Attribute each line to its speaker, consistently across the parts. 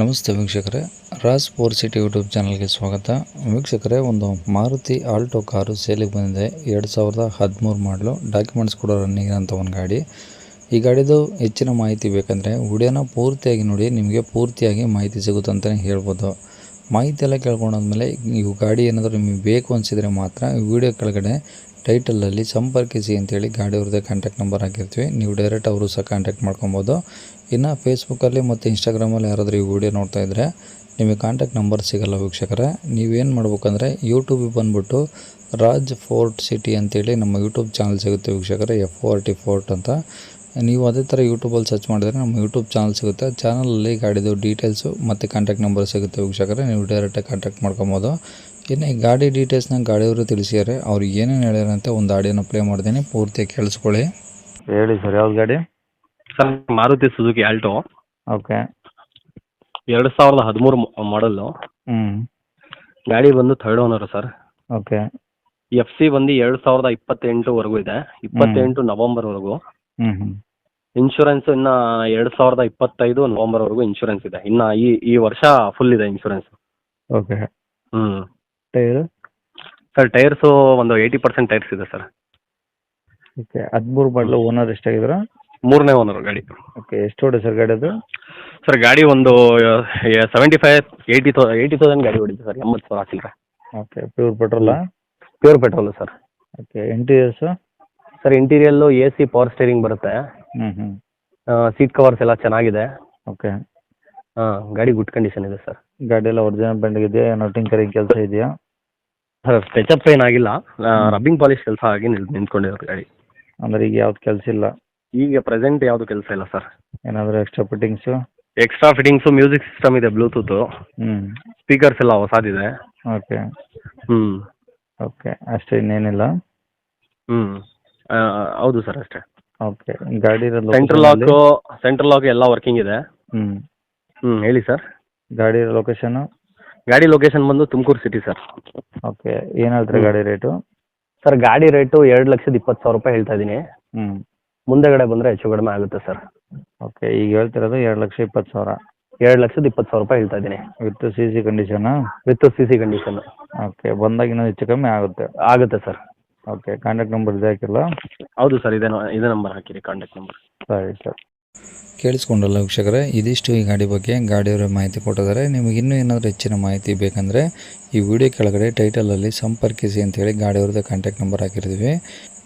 Speaker 1: ನಮಸ್ತೆ ವೀಕ್ಷಕರೇ, Raj four city YouTube ಚಾನಲ್ಗೆ ಸ್ವಾಗತ. ವೀಕ್ಷಕರೇ, ಒಂದು ಮಾರುತಿ ಆಲ್ಟೋ ಕಾರು ಸೇಲಿಗೆ ಬಂದಿದೆ. ಎರಡು ಸಾವಿರದ ಹದಿಮೂರು ಮಾಡಲು ಡಾಕ್ಯುಮೆಂಟ್ಸ್ ಕೂಡ ರನ್ನಿಂಗ್ ಅಂತ ಒಂದು ಗಾಡಿ. ಈ ಗಾಡಿದು ಹೆಚ್ಚಿನ ಮಾಹಿತಿ ಬೇಕಂದರೆ ವಿಡಿಯೋನ ಪೂರ್ತಿಯಾಗಿ ನೋಡಿ, ನಿಮಗೆ ಪೂರ್ತಿಯಾಗಿ ಮಾಹಿತಿ ಸಿಗುತ್ತೆ ಅಂತಲೇ ಹೇಳ್ಬೋದು. ಮಾಹಿತಿ ಎಲ್ಲ ಕೇಳ್ಕೊಂಡಾದ್ಮೇಲೆ ನೀವು ಗಾಡಿ ಏನಾದರೂ ನಿಮಗೆ ಬೇಕು ಅನಿಸಿದರೆ ಮಾತ್ರ ವಿಡಿಯೋ ಕೆಳಗಡೆ ಟೈಟಲಲ್ಲಿ ಸಂಪರ್ಕಿಸಿ ಅಂತೇಳಿ ಗಾಡಿ ಅವ್ರದ್ದೇ ಕಾಂಟ್ಯಾಕ್ಟ್ ನಂಬರ್ ಹಾಕಿರ್ತೀವಿ. ನೀವು ಡೈರೆಕ್ಟ್ ಅವರು ಸಹ ಕಾಂಟ್ಯಾಕ್ಟ್ ಮಾಡ್ಕೊಬೋದು. ಇನ್ನು ಫೇಸ್ಬುಕ್ಕಲ್ಲಿ ಮತ್ತು ಇನ್ಸ್ಟಾಗ್ರಾಮಲ್ಲಿ ಯಾರಾದರೂ ಈ ವಿಡಿಯೋ ನೋಡ್ತಾ ಇದ್ದರೆ ನಿಮಗೆ ಕಾಂಟ್ಯಾಕ್ಟ್ ನಂಬರ್ ಸಿಗಲ್ಲ ವೀಕ್ಷಕರೇ. ನೀವೇನು ಮಾಡ್ಬೇಕಂದ್ರೆ ಯೂಟ್ಯೂಬಿಗೆ ಬಂದುಬಿಟ್ಟು ರಾಜ್ ಫೋರ್ಟ್ ಸಿಟಿ ಅಂತೇಳಿ ನಮ್ಮ ಯೂಟ್ಯೂಬ್ ಚಾನಲ್ ಸಿಗುತ್ತೆ ವೀಕ್ಷಕರೇ F O R T fort ಅಂತ. ನೀವು ಅದೇ ಥರ ಯೂಟ್ಯೂಬಲ್ಲಿ ಸರ್ಚ್ ಮಾಡಿದ್ರೆ ನಮ್ಮ ಯೂಟ್ಯೂಬ್ ಚಾನಲ್ ಸಿಗುತ್ತೆ. ಚಾನಲಲ್ಲಿ ಗಾಡಿದು ಡೀಟೇಲ್ಸು ಮತ್ತು ಕಾಂಟ್ಯಾಕ್ಟ್ ನಂಬರ್ ಸಿಗುತ್ತೆ ವೀಕ್ಷಕರೇ. ನೀವು ಡೈರೆಕ್ಟಾಗಿ ಕಾಂಟ್ಯಾಕ್ಟ್ ಮಾಡ್ಕೊಬೋದು. ಇನ್ನು ಈ ಗಾಡಿ ಡೀಟೇಲ್ಸ್ನ ಗಾಡಿಯವರು ತಿಳಿಸಿದ್ದಾರೆ. ಅವ್ರು ಏನೇನು ಹೇಳ್ಯಾರಂತೆ ಒಂದು ಆಡಿಯೋನ ಪ್ಲೇ ಮಾಡ್ತೀನಿ. ಪೂರ್ತಿ ಕೇಳಿಸ್ಕೊಳ್ಳಿ. ಹೇಳಿ ಸರ್ ಯಾವ್ದು ಗಾಡಿ?
Speaker 2: Sir Maruti Suzuki Alto.
Speaker 1: Okay.
Speaker 2: ಎರಡು ಸಾವಿರದ ಹದಿಮೂರು ಮಾಡಲ್ಲು
Speaker 1: ಹ್ಞೂ
Speaker 2: ಗಾಡಿ ಬಂದು third owner sir.
Speaker 1: Okay.
Speaker 2: F C ಬಂದು ಎರಡು ಸಾವಿರದ ಇಪ್ಪತ್ತೆಂಟುವರೆಗೂ ಇದೆ. ಇಪ್ಪತ್ತೆಂಟು ನವಂಬರ್ವರೆಗೂ. ಇನ್ಶೂರೆನ್ಸ್ ಇನ್ನ ಎರಡ್ ಸಾವಿರದ ಇಪ್ಪತ್ತೈದು ನವಂಬರ್ವರೆಗೂ ಇನ್ಶೂರೆನ್ಸ್ ಇದೆ. ಇನ್ನ ಈ ಈ ವರ್ಷ ಫುಲ್ ಇದೆ insurance
Speaker 1: okay tyre
Speaker 2: sir tyres ಒಂದು ಏಯ್ಟಿ ಪರ್ಸೆಂಟ್ ಟೈರ್ಸ್ ಇದೆ ಸರ್
Speaker 1: ಓಕೆ ಹದಿಮೂರು ಮಾಡಲು ಓನರ್ ಎಷ್ಟಾಗಿದ್ರ
Speaker 2: ಮೂರನೇ ಓನರ್ ಗಾಡಿ.
Speaker 1: ಓಕೆ ಎಷ್ಟು ಹೊಡೆ ಸರ್ ಗಾಡಿ ಅದು
Speaker 2: ಸರ್ ಗಾಡಿ ಒಂದು seventy five eighty thou eighty thousand ಗಾಡಿ ಹೊಡಿತು ಸರ್ ಎಂಬತ್ತು ಸಾವಿರ ಹಾಕಿಲ್ಲ
Speaker 1: okay pure ಪೆಟ್ರೋಲಾ
Speaker 2: pure petrol sir
Speaker 1: okay interiors
Speaker 2: sir ಇಂಟೀರಿಯಲ್ಲು A C power steering ಬರುತ್ತೆ.
Speaker 1: ಹ್ಞೂ ಹ್ಞೂ
Speaker 2: ಸೀಟ್ ಕವರ್ಸ್ ಎಲ್ಲ ಚೆನ್ನಾಗಿದೆ.
Speaker 1: ಓಕೆ
Speaker 2: ಹಾಂ ಗಾಡಿ ಗುಡ್ ಕಂಡೀಷನ್ ಇದೆ ಸರ್
Speaker 1: ಗಾಡಿ ಎಲ್ಲ ಒರಿಜಿನಲ್ ಬ್ಯಾಂಡ್ ಇದೆಯಾ? ಏನೋ ಟಿಂಕರಿಂಗ್ ಕೆಲಸ ಇದೆಯಾ?
Speaker 2: ಸರ್ ಟಚಪ್ ಏನಾಗಿಲ್ಲ ರಬ್ಬಿಂಗ್ ಪಾಲಿಶ್ ಕೆಲಸ ಆಗಿ ನಿಲ್ ನಿಂತ್ಕೊಂಡಿರೋದು ಗಾಡಿ.
Speaker 1: ಅಂದ್ರೆ ಈಗ ಯಾವ್ದು ಕೆಲಸ ಇಲ್ಲ?
Speaker 2: ಈಗ ಪ್ರೆಸೆಂಟ್ ಯಾವ್ದು ಕೆಲಸ ಇಲ್ಲ ಸರ್
Speaker 1: ಏನಾದ್ರೂ extra fittings
Speaker 2: extra fittings music system ಇದೆ ಬ್ಲೂಟೂತ್
Speaker 1: ಹ್ಞೂ
Speaker 2: ಸ್ಪೀಕರ್ಸ್ ಎಲ್ಲ ಹೊಸದಿದೆ.
Speaker 1: ಓಕೆ
Speaker 2: ಹ್ಞೂ
Speaker 1: ಓಕೆ ಅಷ್ಟೇ ಇನ್ನೇನಿಲ್ಲ?
Speaker 2: ಹ್ಞೂ ಹೌದು ಸರ್ ಅಷ್ಟೇ.
Speaker 1: ಓಕೆ ಗಾಡಿ ಇರೋ
Speaker 2: ಸೆಂಟ್ರಲ್ ಲಾಕ್ ಸೆಂಟ್ರಲ್ ಲಾಕ್ ಎಲ್ಲ ವರ್ಕಿಂಗ್ ಇದೆ. ಹ್ಮ್. ಹೇಳಿ ಸರ್.
Speaker 1: ಗಾಡಿ ಲೊಕೇಶನ್ ಲೊಕೇಶನು
Speaker 2: ಗಾಡಿ ಲೊಕೇಶನ್ ಬಂದು ತುಮಕೂರು ಸಿಟಿ ಸರ್.
Speaker 1: ಓಕೆ ಏನು ಹೇಳ್ತೀರಾ ಗಾಡಿ ರೇಟು
Speaker 2: ಸರ್ ಗಾಡಿ ರೇಟು ಎರಡು ಲಕ್ಷದ ಇಪ್ಪತ್ತು ಸಾವಿರ ರೂಪಾಯಿ ಹೇಳ್ತಾ ಇದ್ದೀನಿ
Speaker 1: ಹ್ಮ್.
Speaker 2: ಮುಂದೆಗಡೆ ಬಂದ್ರೆ ಹೆಚ್ಚು ಕಡಿಮೆ ಆಗುತ್ತೆ ಸರ್.
Speaker 1: ಓಕೆ ಈಗ ಹೇಳ್ತಿರೋದು ಎರಡು ಲಕ್ಷ ಇಪ್ಪತ್ತು ಸಾವಿರ.
Speaker 2: ಎರಡು ಲಕ್ಷದ ಇಪ್ಪತ್ತು ಸಾವಿರ ರೂಪಾಯಿ ಹೇಳ್ತಾ ಇದ್ದೀನಿ
Speaker 1: with C C condition
Speaker 2: with C C condition
Speaker 1: okay ಬಂದಾಗ ಇನ್ನೂ ಹೆಚ್ಚು ಕಮ್ಮಿ ಆಗುತ್ತೆ.
Speaker 2: ಆಗುತ್ತೆ ಸರ್.
Speaker 1: ಓಕೆ ಕಾಂಟ್ಯಾಕ್ಟ್ ನಂಬರ್ ಇದೆ ಹಾಕಿಲ್ಲ?
Speaker 2: ಹೌದು ಸರ್ ಇದೇ ನ- ಇದೇ ನಂಬರ್ ಹಾಕಿರಿ ಕಾಂಟ್ಯಾಕ್ಟ್ ನಂಬರ್
Speaker 1: ಸರಿ ಸರ್. ಕೇಳಿಸ್ಕೊಂಡಲ್ಲ ವೀಕ್ಷಕರೇ ಇದಿಷ್ಟು ಈ ಗಾಡಿ ಬಗ್ಗೆ ಗಾಡಿಯವರ ಮಾಹಿತಿ ಕೊಟ್ಟಿದ್ದಾರೆ. ನಿಮಗೆ ಇನ್ನೂ ಏನಾದರೂ ಹೆಚ್ಚಿನ ಮಾಹಿತಿ ಬೇಕಂದರೆ ಈ ವಿಡಿಯೋ ಕೆಳಗಡೆ ಟೈಟಲಲ್ಲಿ ಸಂಪರ್ಕಿಸಿ ಅಂತೇಳಿ ಗಾಡಿಯವ್ರದ್ದು ಕಾಂಟ್ಯಾಕ್ಟ್ ನಂಬರ್ ಹಾಕಿರ್ತೀವಿ.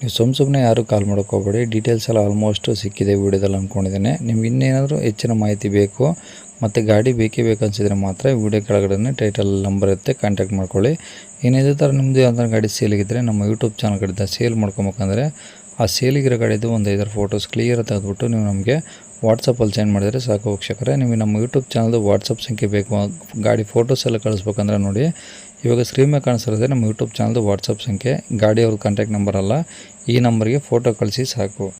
Speaker 1: ನೀವು ಸುಮ್ಮ ಸುಮ್ಮನೆ ಯಾರೂ ಕಾಲ್ ಮಾಡೋಕೆ ಹೋಗ್ಬೇಡಿ. ಡೀಟೇಲ್ಸ್ ಎಲ್ಲ ಆಲ್ಮೋಸ್ಟ್ ಸಿಕ್ಕಿದೆ ವಿಡಿಯೋದಲ್ಲಿ ಅಂದ್ಕೊಂಡಿದ್ದೇನೆ ನಿಮ್ಗೆ ಇನ್ನೇನಾದರೂ ಹೆಚ್ಚಿನ ಮಾಹಿತಿ ಬೇಕು ಮತ್ತು ಗಾಡಿ ಬೇಕೇ ಬೇಕನ್ಸಿದ್ರೆ ಮಾತ್ರ ವಿಡಿಯೋ ಕೆಳಗಡೆ ಟೈಟಲ್ ನಂಬರ್ ಇರುತ್ತೆ ಕಾಂಟ್ಯಾಕ್ಟ್ ಮಾಡ್ಕೊಳ್ಳಿ. ಇದೇ ಥರ ನಿಮ್ಮದು ಯಾವ್ದಾರು ಗಾಡಿ ಸೇಲಿಗಿದ್ರೆ ನಮ್ಮ ಯೂಟ್ಯೂಬ್ ಚಾನಲ್ ಕಡೆಯಿಂದ ಸೇಲ್ ಮಾಡ್ಕೊಬೇಕಂದ್ರೆ ಆ ಸೇಲಿಗಿರೋ ಗಾಡಿದು ಒಂದು ಐದಾರು ಫೋಟೋಸ್ ಕ್ಲಿಯರ್ ತೆಗೆದುಬಿಟ್ಟು ನೀವು ನಮಗೆ ವಾಟ್ಸಪ್ಪಲ್ಲಿ ಸೆಂಡ್ ಮಾಡಿದರೆ ಸಾಕು ವೀಕ್ಷಕರೇ. ನಿಮಗೆ ನಮ್ಮ ಯೂಟ್ಯೂಬ್ ಚಾನಲ್ದು ವಾಟ್ಸಪ್ ಸಂಖ್ಯೆ ಬೇಕು ಗಾಡಿ ಫೋಟೋಸ್ ಎಲ್ಲ ಕಳಿಸ್ಬೇಕಂದ್ರೆ ನೋಡಿ. ಇವಾಗ ಸ್ಕ್ರೀನ್ ಮೇಲೆ ಕಾಣಿಸಿರೋದೇ ನಮ್ಮ ಯೂಟ್ಯೂಬ್ ಚಾನಲ್ದು ವಾಟ್ಸಪ್ ಸಂಖ್ಯೆ, ಗಾಡಿ ಅವ್ರ ಕಾಂಟ್ಯಾಕ್ಟ್ ನಂಬರ್ ಅಲ್ಲ, ಈ ನಂಬರ್ಗೆ ಫೋಟೋ ಕಳಿಸಿ ಸಾಕು.